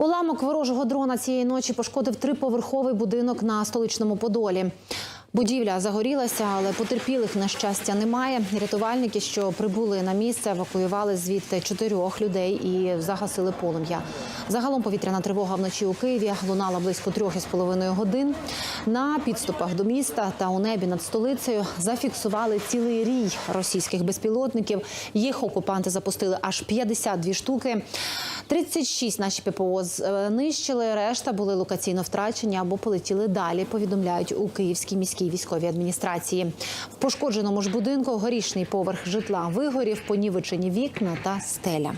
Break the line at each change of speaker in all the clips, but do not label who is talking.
Уламок ворожого дрона цієї ночі пошкодив триповерховий будинок на столичному Подолі. Будівля загорілася, але потерпілих на щастя немає. Рятувальники, що прибули на місце, евакуювали звідти чотирьох людей і загасили полум'я. Загалом повітряна тривога вночі у Києві лунала близько трьох із половиною годин. На підступах до міста та у небі над столицею зафіксували цілий рій російських безпілотників. Їх окупанти запустили аж 52 штуки. 36 наші ППО знищили, решта були локаційно втрачені або полетіли далі. Повідомляють у Київській міській військовій адміністрації. В пошкодженому ж будинку горішний поверх житла вигорів, понівечені вікна та стеля.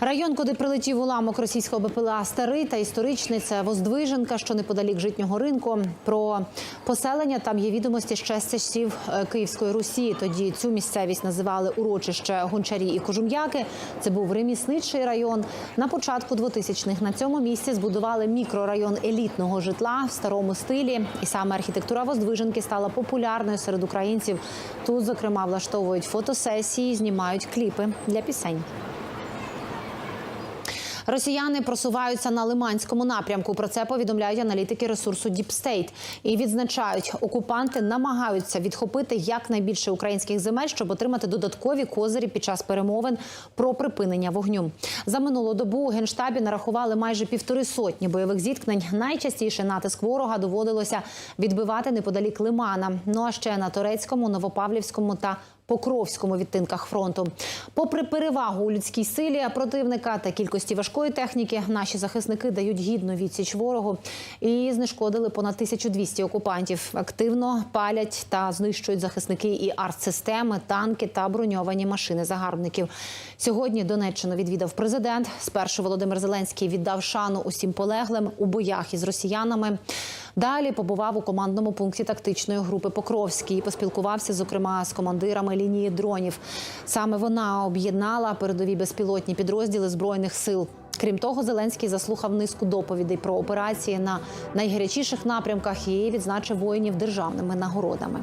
Район, куди прилетів уламок російського БПЛА старий та історичний, це Воздвиженка, що неподалік житнього ринку. Про поселення там є відомості ще з часів е, Київської Русі. Тоді цю місцевість називали урочище Гончарі і Кожум'яки. Це був ремісничий район. На початку 2000-х на цьому місці збудували мікрорайон елітного житла в старому стилі. І саме архітектура Воздвиженки стала популярною серед українців. Тут, зокрема, влаштовують фотосесії, знімають кліпи для пісень. Росіяни просуваються на Лиманському напрямку. Про це повідомляють аналітики ресурсу Діпстейт і відзначають, окупанти намагаються відхопити якнайбільше українських земель, щоб отримати додаткові козирі під час перемовин про припинення вогню. За минулу добу у генштабі нарахували майже півтори сотні бойових зіткнень. Найчастіше натиск ворога доводилося відбивати неподалік Лимана. Ну а ще на турецькому, новопавлівському та Покровському відтинках фронту. Попри перевагу у людській силі противника та кількості важкої техніки, наші захисники дають гідну відсіч ворогу і знешкодили понад 1200 окупантів. Активно палять та знищують захисники і артсистеми, танки та броньовані машини загарбників. Сьогодні Донеччину відвідав президент. Спершу Володимир Зеленський віддав шану усім полеглим у боях із росіянами. Далі побував у командному пункті тактичної групи Покровський і поспілкувався, зокрема, з командирами лінії дронів. Саме вона об'єднала передові безпілотні підрозділи збройних сил. Крім того, Зеленський заслухав низку доповідей про операції на найгарячіших напрямках і відзначив воїнів державними нагородами.